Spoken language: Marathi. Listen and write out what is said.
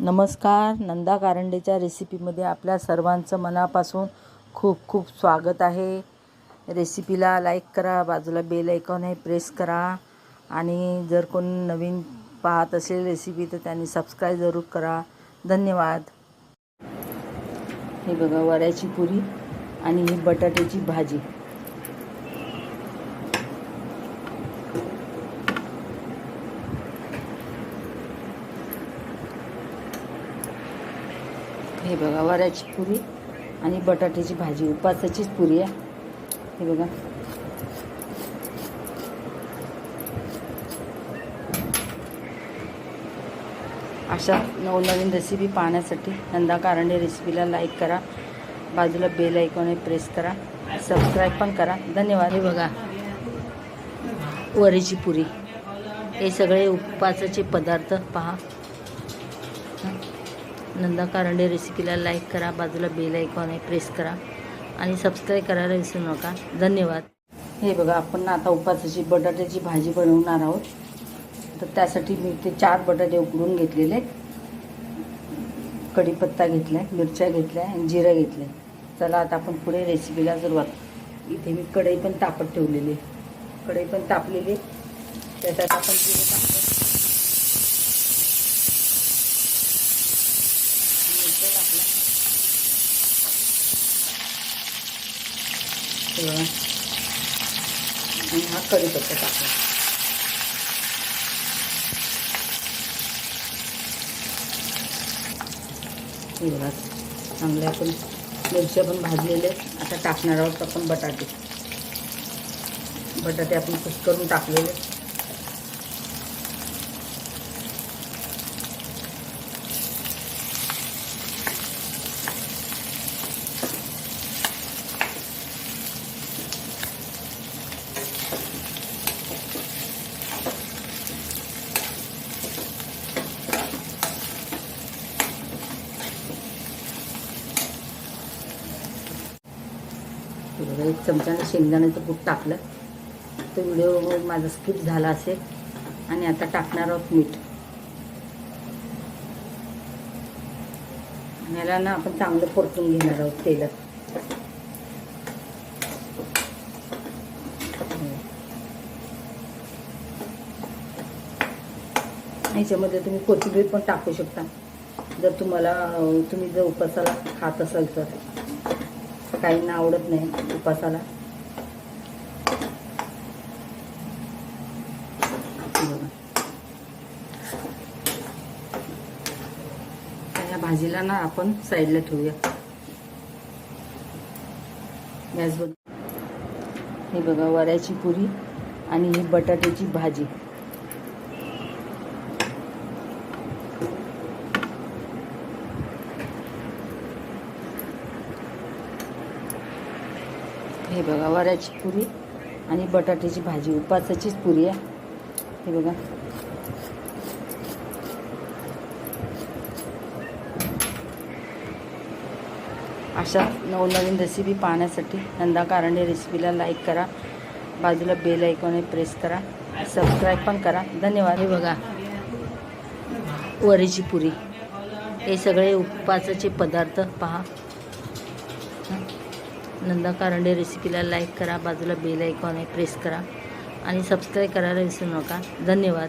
नमस्कार. नंदा कारंडेच्या रेसिपीमध्ये आपल्या सर्वांचं मनापासून खूप खूप स्वागत आहे. रेसिपीला लाईक करा बाजूला बेल ऐकॉन आहे प्रेस करा. आणि जर कोण नवीन पाहत असेल रेसिपी तर त्यांनी सबस्क्राईब जरूर करा. धन्यवाद. हे बघा वऱ्याची पुरी आणि ही बटाट्याची भाजी. हे बघा वऱ्याची पुरी आणि बटाट्याची भाजी उपासाचीच पुरी आहे. हे बघा. अशा नवनवीन रेसिपी पाहण्यासाठी नंदा कारंडे रेसिपीला लाईक करा. बाजूला बेल ऐकॉन प्रेस करा. सबस्क्राईब पण करा. धन्यवाद. हे बघा. वरीची पुरी. हे सगळे उपवासाचे पदार्थ पहा. नंदा कारंडे रेसिपीला लाईक करा बाजूला बेल ऐकॉन आहे प्रेस करा आणि सबस्क्राईब करायला विसरू नका. धन्यवाद. हे बघा आपण आता उपासाची बटाट्याची भाजी बनवणार आहोत. तर त्यासाठी मी ते चार बटाटे उकडून घेतलेले. कढीपत्ता घेतला आहे मिरच्या घेतल्या आणि जिरं घेतलं आहे चला आता आपण पुढे रेसिपीला सुरुवात. इथे मी कढई पण तापत ठेवलेली आहे. कढई पण तापलेली त्याच्यात आपण जिरं टाकलं मिरच्या आणि हा कढीपत्ता टाकला बघा चांगले आपण मिरच्या पण भाजलेले आता टाकणार आहोत आपण बटाटे बटाटे आपण कुस करून टाकलेले बघा एक चमच्यानं शेंगदाण्याचं कूट टाकलं. तो व्हिडिओ माझा स्किप झाला असेल. आणि आता टाकणार आहोत मीठ. आणि ना आपण चांगलं परतून घेणार आहोत तेलात. ह्याच्यामध्ये तुम्ही कोथिंबीर पण टाकू शकता. जर तुम्हाला तुम्ही जर उपासाला खात असाल तर. काहींना आवडत नाही उपासाला. बघा. या भाजीला ना आपण साईडला ठेवूया. गॅस बंद हे बघा वऱ्याची पुरी आणि ही बटाट्याची भाजी. हे बघा वऱ्याची पुरी आणि बटाट्याची भाजी. उपासाचीच पुरी आहे. हे बघा. अशा नवनवीन रेसिपी पाहण्यासाठी नंदा कारंडे रेसिपीला लाईक करा. बाजूला बेल ऐकॉन प्रेस करा. सबस्क्राईब पण करा. धन्यवाद. हे बघा. वरीची पुरी. हे सगळे उपवासाचे पदार्थ पहा. नंदा कारंडे रेसिपीला लाईक करा बाजूला बेल ऐकॉन आहे प्रेस करा. आणि सबस्क्राईब करायला विसरू नका. धन्यवाद.